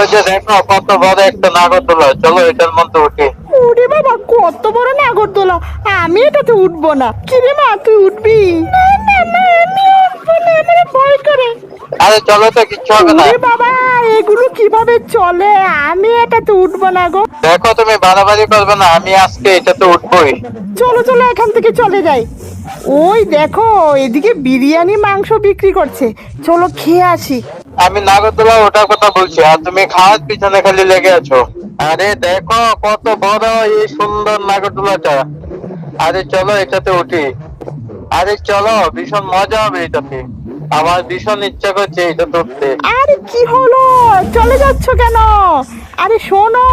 ওই যে দেখো কত বড় একটা নাগরদোলা। চলো এটার মধ্যে উঠি। ওরে বাবা কত বড় নাগরদোলা। আমি এটাতে উঠবো না। কিরে মা তুই উঠবি? না না না আমি উঠবো না আমার ভয় করে। আরে চলো তো কিচ্ছু হবে না। বাবা এগুলো কীভাবে চলে? আমি এটাতে উঠবো না গো। দেখো তুমি বাড়াবাড়ি করবে না আমি আজকে এটাতে উঠবোই। চলো চলো এখান থেকে চলে যাই। ওই দেখো এদিকে বিরিয়ানি মাংস বিক্রি করছে। চলো খেয়ে আসি। আমি নাগরদোলা ওটার কথা বলছি আর তুমি খাওয়ার পিছনে খালি লেগে আছো। আরে দেখো কত বড় এই সুন্দর নাগরদোলাটা। আরে চলো এটাতে উঠি। আরে চলো ভীষণ মজা হবে এটাতে। আমার ভীষণ ইচ্ছা করছে এটা ধরতে। আরে কি হলো? চলে যাচ্ছ কেন? আরে শোনো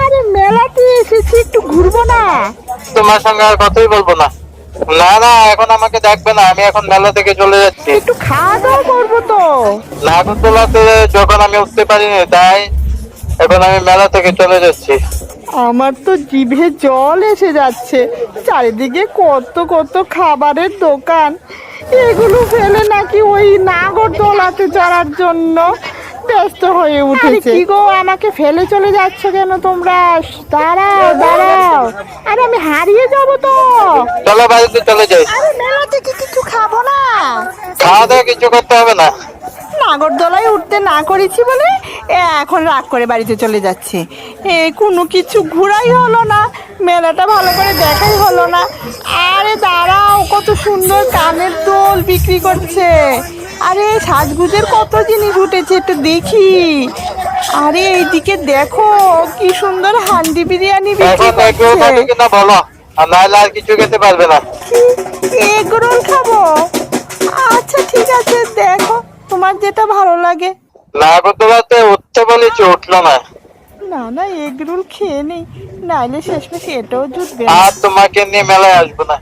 আরে মেলাতে এসেছি একটু ঘুরবো না। তোমার সঙ্গে আর কথাই বলব না। না না এখন আমাকে দেখবে না আমি এখন মেলা থেকে চলে যাচ্ছি। একটু খাওয়া দাওয়া করব তো। নাগরদোলাতে যখন আমি উঠতে পারিনি তাই এখন আমি মেলা থেকে চলে যাচ্ছি। আমার তো জিভে জল এসে যাচ্ছে। চারিদিকে কত কত খাবারের দোকান। এগুলো ফেলে নাকি ওই নাগরদোলাতে চড়ার জন্য ব্যস্ত হয়ে উঠেছে। কি গো আমাকে ফেলে চলে যাচ্ছ কেন তোমরা? দাঁড়াও দাঁড়াও। আরে আমি হারিয়ে যাব তো। চলো বাড়িতে চলে যাই। আরে মেলা থেকে কিছু খাব না? খাওয়া দাওয়া কিছু করতে হবে না। নাগরদোলায় উঠতে না করেছি বলে এখন রাগ করে বাড়িতে চলে যাচ্ছে। এ কোনো কিছু ঘোরাই হলো না মেলাটা ভালো করে দেখাই হলো না। আরে দাঁড়াও কত সুন্দর কানের দোল বিক্রি করছে। আরে সাজগুজের কত জিনিস উঠেছে একটু দেখি। আরে এইদিকে দেখো কি সুন্দর হান্ডি বিরিয়ানি বিক্রি এখন এগুলো করছে। বলো আর নাহলে আর কিছু খেতে পারবে না। এগ রোল খাব? আচ্ছা ঠিক আছে দেখো। যেটা ভালো লাগে। নাগরদোলাতে উঠতে বলেছি উঠল না। না না এগ রোল খেয়ে নেই। নাইলে শেষমেশ এটাও জুটবে আর তোমাকে নিয়ে মেলায় আসব না।